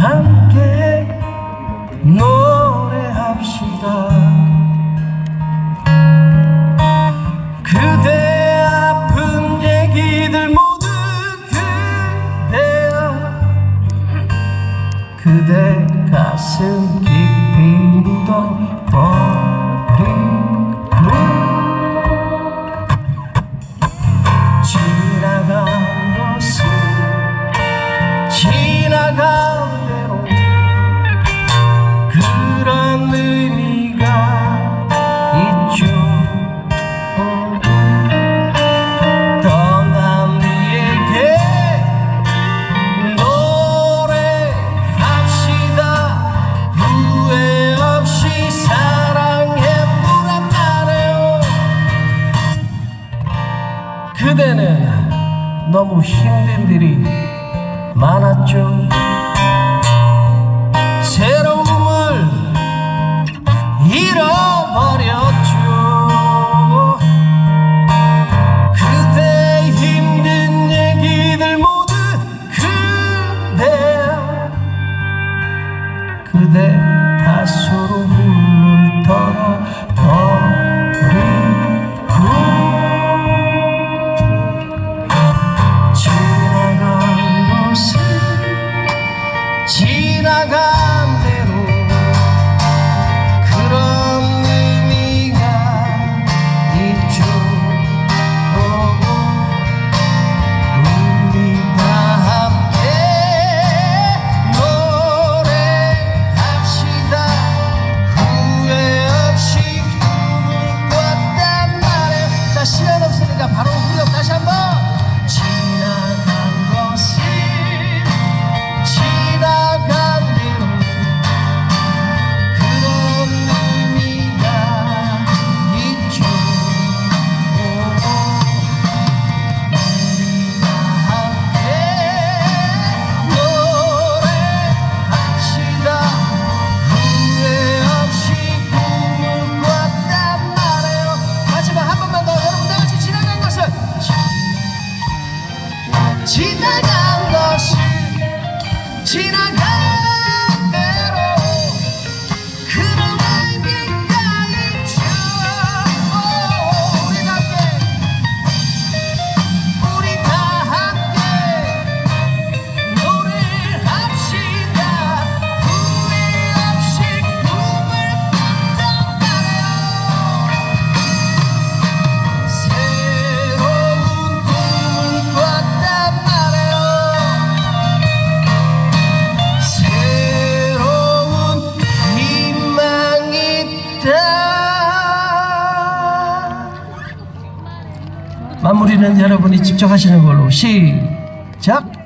함께 노래합시다. 그대 아픈 얘기들 모두 그대야 그대 가슴 깊이 묻어 너무 힘든 일이 많았죠. 새로운 꿈을 잃어버렸죠. 그대 힘든 얘기들 모두 그대 그대 다소로 훑어라 지나가 지나 마무리는 여러분이 직접 하시는 걸로 시작!